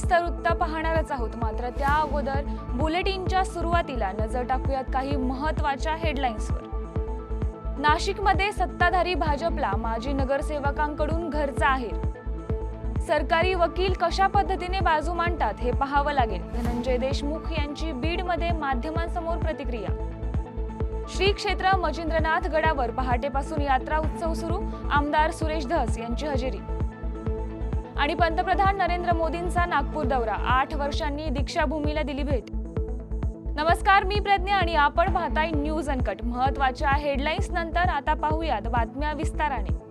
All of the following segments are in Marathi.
सविस्तर वृत्त पाहणारच आहोत. मात्र त्या अगोदर बुलेटिनच्या सुरुवातीला नजर टाकूयात काही महत्त्वाच्या हेडलाईन्सवर. नाशिकमध्ये सत्ताधारी भाजपला माजी नगरसेवकांकडून घरचा आहे. सरकारी वकील कशा पद्धतीने बाजू मांडतात हे पाहावं लागेल. धनंजय देशमुख यांची बीडमध्ये माध्यमांसमोर प्रतिक्रिया. श्री क्षेत्र मजिंद्रनाथ गडावर पहाटेपासून यात्रा उत्सव सुरू. आमदार सुरेश धस यांची हजेरी. आणि पंतप्रधान नरेंद्र मोदींचा नागपूर दौरा. आठ वर्षांनी दीक्षाभूमीला दिली भेट. नमस्कार मी प्रज्ञा आणि आपण पाहताय न्यूज अनकट. महत्त्वाच्या हेडलाईन्स नंतर आता पाहूयात बातम्या विस्ताराने.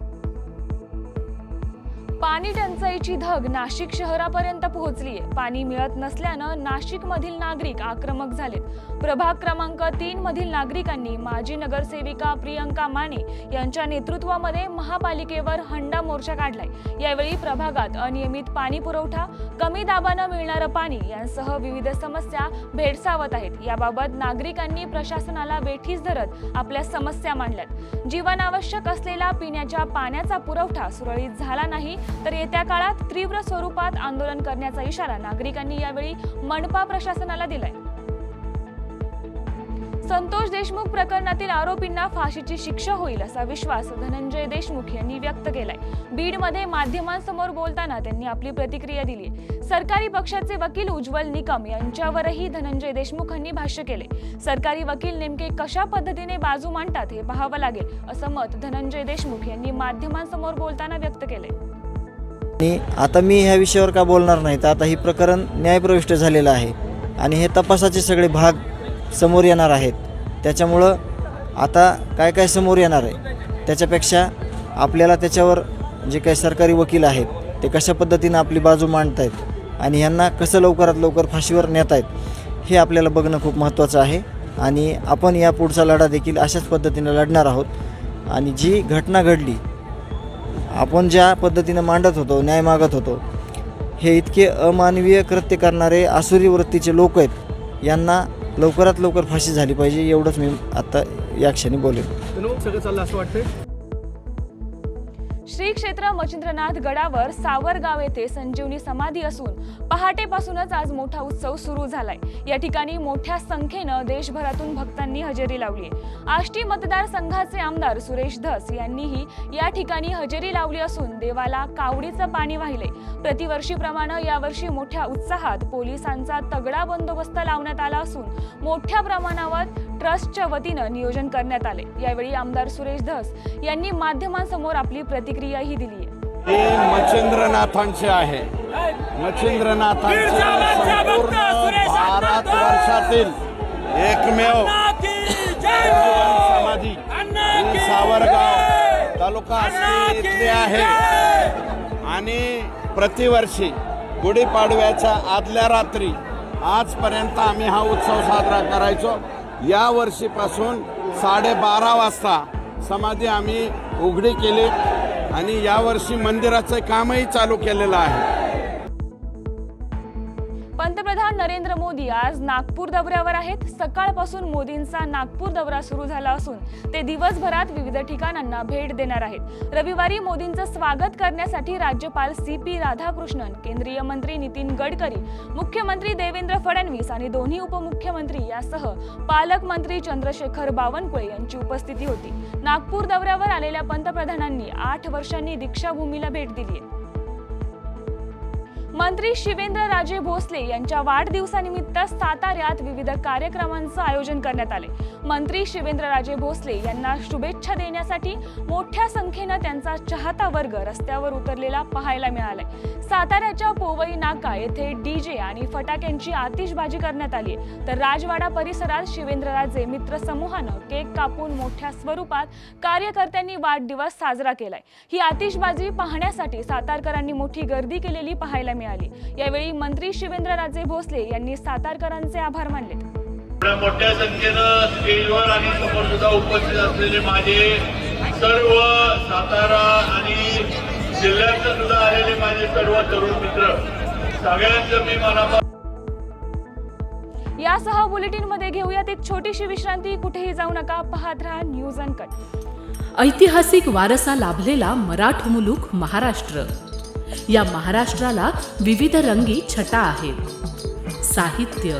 पाणी टंचाईची धग नाशिक शहरापर्यंत पोहोचलीय. पाणी मिळत नसल्यानं नाशिक मधील नागरिक आक्रमक झालेत. प्रभाग क्रमांक तीन मधील नागरिकांनी माजी नगरसेविका प्रियंका माने यांच्या नेतृत्वामध्ये महापालिकेवर हंडा मोर्चा काढलाय. यावेळी प्रभागात अनियमित पाणी पुरवठा कमी दाबानं मिळणारं पाणी यांसह विविध समस्या भेडसावत आहेत. याबाबत नागरिकांनी प्रशासनाला वेठीस धरत आपल्या समस्या मांडल्यात. जीवनावश्यक असलेला पिण्याच्या पाण्याचा पुरवठा सुरळीत झाला नाही तर येत्या काळात तीव्र स्वरूपात आंदोलन करण्याचा इशारा नागरिकांनी यावेळी मनपा प्रशासनाला दिलाय. संतोष देशमुख प्रकरणातील आरोपींना फाशीची शिक्षा होईल असा विश्वास धनंजय देशमुख यांनी व्यक्त केलाय. बीडमध्ये माध्यमांसमोर बोलताना त्यांनी आपली प्रतिक्रिया दिली. सरकारी पक्षाचे वकील उज्ज्वल निकम यांच्यावरही धनंजय देशमुखांनी भाष्य केले. सरकारी वकील नेमके कशा पद्धतीने बाजू मांडतात हे पाहावं लागेल असं मत धनंजय देशमुख यांनी माध्यमांसमोर बोलताना व्यक्त केले आणि आता मी ह्या विषयावर का बोलणार नाही तर आता ही प्रकरण न्यायप्रविष्ट झालेलं आहे. आणि हे तपासाचे सगळे भाग समोर येणार आहेत. त्याच्यामुळं आता काय काय समोर येणार आहे त्याच्यापेक्षा आपल्याला त्याच्यावर जे काही सरकारी वकील आहेत ते कशा पद्धतीनं आपली बाजू मांडत आहेत आणि ह्यांना कसं लवकरात लवकर फाशीवर नेत आहेत हे आपल्याला बघणं खूप महत्त्वाचं आहे. आणि आपण या पुढचा लढा देखील अशाच पद्धतीनं लढणार आहोत. आणि जी घटना घडली आपण ज्या पद्धतीनं मांडत होतो न्याय मागत होतो हे इतके अमानवीय कृत्य करणारे आसुरी वृत्तीचे लोक आहेत यांना लवकरात लवकर फाशी झाली पाहिजे एवढंच मी आत्ता या क्षणी बोलेन. सगळं चाललं असं वाटतं श्री क्षेत्र मचिंद्रनाथ गडावर सावरगाव येथे संजीवनी समाधी असून पहाटेपासूनच आज मोठा उत्सव सुरू झालाय. या ठिकाणी मोठ्या संख्येनं देशभरातून भक्तांनी हजेरी लावली आहे. आष्टी मतदारसंघाचे आमदार सुरेश धस यांनीही या ठिकाणी हजेरी लावली असून देवाला कावडीचं पाणी वाहिले प्रतिवर्षीप्रमाणे यावर्षी मोठ्या उत्साहात पोलिसांचा तगडा बंदोबस्त लावण्यात आला असून मोठ्या प्रमाणावर ट्रस्टच्या वतीनं नियोजन करण्यात आले यावेळी आमदार सुरेश धस यांनी माध्यमांसमोर आपली प्रतिक्रियाही दिली आहे. हे मच्छिंद्रनाथांचे आहे. मच्छिंद्रनाथांचे संपूर्ण भारत वर्षातील एकमेव समाधी ही सावरगाव तालुका इथली आहे. आणि प्रतिवर्षी गुढीपाडव्याच्या आदल्या रात्री आजपर्यंत आम्ही हा उत्सव साजरा करायचो. या वर्षीपासून साडेबारा वाजता समाधी आम्ही उघडी केली. आणि यावर्षी मंदिराचं कामही चालू केलेलं आहे. पंतप्रधान नरेंद्र मोदी आज नागपूर दौऱ्यावर आहेत. सकाळपासून मोदींचा नागपूर दौरा सुरू झाला असून ते दिवसभरात विविध ठिकाणांना भेट देणार आहेत. रविवारी मोदींचं स्वागत करण्यासाठी राज्यपाल सी पी राधाकृष्णन केंद्रीय मंत्री नितीन गडकरी मुख्यमंत्री देवेंद्र फडणवीस आणि दोन्ही उपमुख्यमंत्री यासह पालकमंत्री चंद्रशेखर बावनकुळे यांची उपस्थिती होती. नागपूर दौऱ्यावर आलेल्या पंतप्रधानांनी आठ वर्षांनी दीक्षाभूमीला भेट दिली आहे. मंत्री शिवेंद्र राजे भोसले यांच्या वाढदिवसानिमित्त साताऱ्यात विविध कार्यक्रमांचं आयोजन करण्यात आले. मंत्री शिवेंद्रराजे भोसले यांना शुभेच्छा देण्यासाठी मोठ्या संख्येनं त्यांचा चाहता वर्ग रस्त्यावर उतरलेला पाहायला मिळालाय. साताऱ्याच्या पोवई नाका येथे डीजे आणि फटाक्यांची आतिषबाजी करण्यात आली तर राजवाडा परिसरात शिवेंद्रराजे मित्र समूहानं केक कापून मोठ्या स्वरूपात कार्यकर्त्यांनी वाढदिवस साजरा केलाय. ही आतिषबाजी पाहण्यासाठी सातारकरांनी मोठी गर्दी केलेली पाहायला मिळाली. यावेळी मंत्री शिवेंद्रराजे भोसले यांनी सातारकरांचे आभार मानले मोठ्या संख्येनं स्टेजवर आणि समोर सुद्धा उपस्थित असलेले माझे सर्व सातारा आणि जिल्ह्यातून सुद्धा आलेले माझे सर्व तरुण मित्र सगळ्यांचं मी मनापासून यासह बुलेटिनमध्ये घेऊयात एक छोटीशी विश्रांती. कुठेही जाऊ नका पाहत राहा न्यूज अनकट. ऐतिहासिक वारसा लाभलेला मराठ मुलूक महाराष्ट्र. या महाराष्ट्राला विविध रंगी छटा आहेत. साहित्य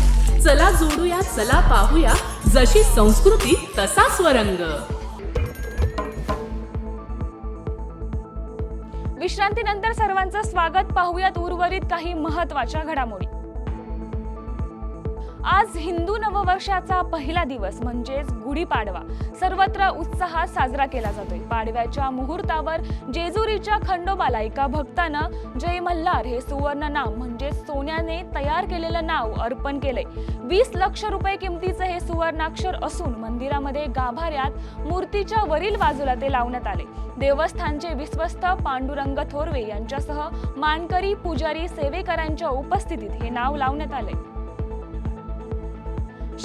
चला जोडूया चला पाहूया. जशी संस्कृती तसा स्वरंग. विश्रांतीनंतर सर्वांचं स्वागत. पाहूयात उर्वरित काही महत्त्वाच्या घडामोडी. आज हिंदू नववर्षाचा पहिला दिवस म्हणजेच गुढीपाडवा. सर्वत्र उत्साहात साजरा केला जातोय. पाडव्याच्या मुहूर्तावर जेजुरीच्या खंडोबाला एका भक्तानं जय मल्हार हे सुवर्ण नाव म्हणजे सोन्याने तयार केलेलं नाव अर्पण केलंय. वीस लक्ष रुपये किमतीचं हे सुवर्णाक्षर असून मंदिरामध्ये गाभाऱ्यात मूर्तीच्या वरील बाजूला ते लावण्यात आले. देवस्थानचे विश्वस्त पांडुरंग थोरवे यांच्यासह मानकरी पुजारी सेवेकरांच्या उपस्थितीत हे नाव लावण्यात आले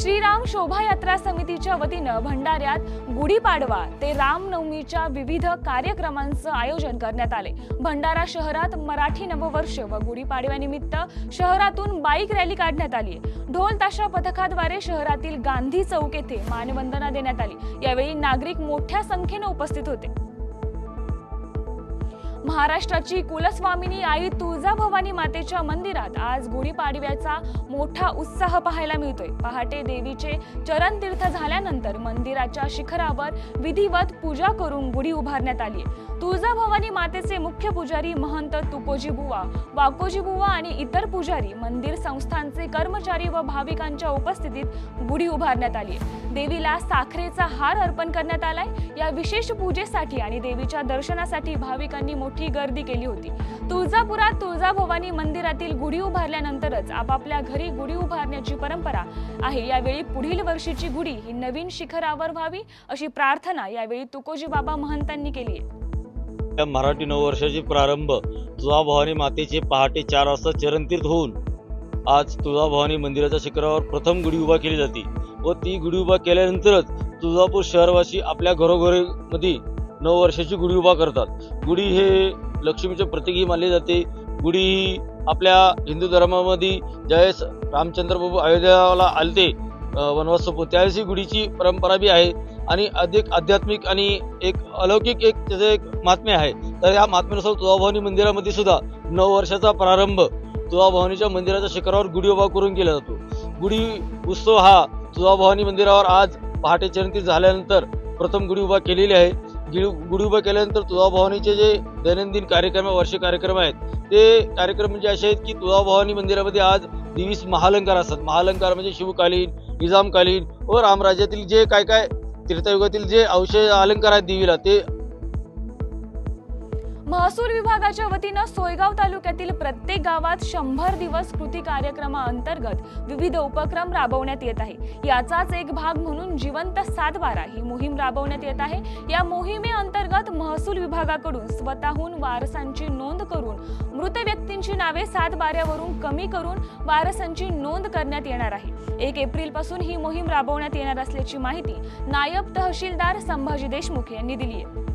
श्रीराम शोभायात्रा समितीच्या वतीनं भंडाऱ्यात गुढीपाडवा ते रामनवमीच्या विविध कार्यक्रमांचं आयोजन करण्यात आले. भंडारा शहरात मराठी नववर्ष व गुढीपाडव्यानिमित्त शहरातून बाईक रॅली काढण्यात आली. ढोल ताशा पथकाद्वारे शहरातील गांधी चौक येथे मानवंदना देण्यात आली. यावेळी नागरिक मोठ्या संख्येनं उपस्थित होते. महाराष्ट्राची कुलस्वामिनी आई तुळजाभवानी मातेच्या मंदिरात आज गुढीपाडव्याचा मोठा उत्साह पाहायला मिळतोय. पहाटे देवीचे चरणतीर्थ झाल्यानंतर मंदिराच्या शिखरावर विधिवत पूजा करून गुढी उभारण्यात आली आहे तुळजाभवानी मातेचे मुख्य पुजारी महंत तुकोजी बुवा वाकोजी बुवा आणि इतर पुजारी मंदिर संस्थांचे कर्मचारी व भाविकांच्या उपस्थितीत गुढी उभारण्यात आली. देवीला साखरेचा हार अर्पण करण्यात आलाय. या विशेष पूजेसाठी आणि देवीच्या दर्शनासाठी भाविकांनी मोठी गर्दी केली होती. तुळजापुरात तुळजाभवानी मंदिरातील गुढी उभारल्यानंतरच आपापल्या घरी गुढी उभारण्याची परंपरा आहे. यावेळी पुढील वर्षीची गुढी ही नवीन शिखरावर व्हावी अशी प्रार्थना यावेळी तुकोजी बाबा महंतांनी केली आहे. या मराठी नववर्षाचे प्रारंभ तुळाभवानी मातेचे पहाटे चार वाजता चरणतीर्थ होऊन आज तुळाभवानी मंदिराच्या शिखरावर प्रथम गुढी उभा केली जाते व ती गुढी उभा केल्यानंतरच तुळजापूर शहरवासी आपल्या घरोघरीमध्ये नववर्षाची गुढी उभा करतात. गुढी हे लक्ष्मीचे प्रतीकही मानले जाते. गुढी ही आपल्या हिंदू धर्मामध्ये ज्यावेळेस रामचंद्र बाबू अयोध्याला आलते वनवास सोपून त्यावेळेस ही गुढीची परंपरा बी आहे. आणि अधिक आध्यात्मिक आणि एक अलौकिक एक त्याचं एक महात्म्य आहे. तर या महात्म्यानुसार तुळाभवानी मंदिरामध्ये सुद्धा नऊ वर्षाचा प्रारंभ तुळाभवानीच्या मंदिराच्या शिखरावर गुढी उभा करून केला जातो. गुढी उत्सव हा तुळाभवानी मंदिरावर आज पहाटे चरणती झाल्यानंतर प्रथम गुढी उभा केलेली आहे. गिळू गुढी उभा केल्यानंतर तुळाभवानीचे जे दैनंदिन कार्यक्रम वार्षिक कार्यक्रम आहेत ते कार्यक्रम म्हणजे असे आहेत की तुळाभवानी मंदिरामध्ये आज दिवीस महालंकार असतात. महालंकार म्हणजे शिवकालीन निजामकालीन व रामराज्यातील जे काय काय तीर्थयुगातील जे अवशेष अलंकार आहेत देवीला ते महसूल विभागाच्या वतीनं सोयगाव तालुक्यातील प्रत्येक गावात शंभर दिवस कृती कार्यक्रमाअंतर्गत विविध उपक्रम राबवण्यात येत आहे. याचाच एक भाग म्हणून जिवंत सातबारा ही मोहीम राबवण्यात येत आहे. या मोहिमेअंतर्गत महसूल विभागाकडून स्वतःहून वारसांची नोंद करून मृत व्यक्तींची नावे सातबाऱ्यावरून कमी करून वारसांची नोंद करण्यात येणार आहे. एक एप्रिलपासून ही मोहीम राबवण्यात येणार असल्याची माहिती नायब तहसीलदार संभाजी देशमुख यांनी दिली आहे.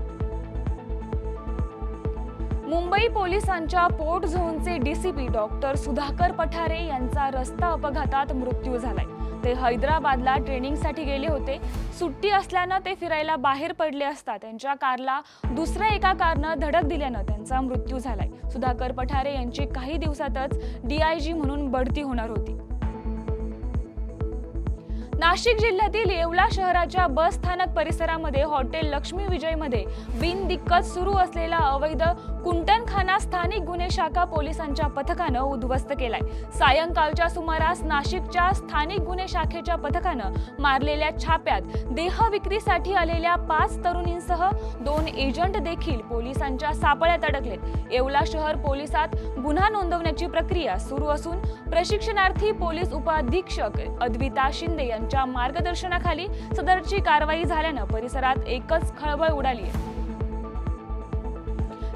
मुंबई पोलिसांच्या पोर्ट झोनचे डीसीपी डॉक्टर सुधाकर पठारे यांचा रस्ता अपघातात मृत्यू झालाय. ते हैदराबादला ट्रेनिंगसाठी गेले होते. सुट्टी असल्यानं ते फिरायला बाहेर पडले असता त्यांच्या कारला दुसऱ्या एका कारनं धडक दिल्यानं त्यांचा मृत्यू झालाय. सुधाकर पठारे यांची काही दिवसातच डीआयजी म्हणून बढती होणार होती. नाशिक जिल्ह्यातील येवला शहराच्या बस स्थानक परिसरामध्ये हॉटेल लक्ष्मी विजयमध्ये बिनदिक्कत सुरू असलेला अवैध कुंटणखाना स्थानिक गुन्हे शाखा पोलिसांच्या पथकानं उद्ध्वस्त केलाय. सायंकाळच्या सुमारास नाशिकच्या स्थानिक गुन्हे शाखेच्या पथकानं मारलेल्या छाप्यात देह विक्रीसाठी आलेल्या पाच तरुणींसह दोन एजंट देखील पोलिसांच्या सापळ्यात अडकलेत येवला शहर पोलिसात गुन्हा नोंदवण्याची प्रक्रिया सुरू असून प्रशिक्षणार्थी पोलीस उपाधीक्षक अद्विता शिंदे यांच्या मार्गदर्शनाखाली सदरची कारवाई झाल्यानं परिसरात एकच खळबळ उडाली आहे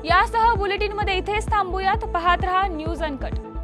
यासह बुलेटिनमध्ये इथेच थांबूयात. पाहत रहा न्यूज अनकट.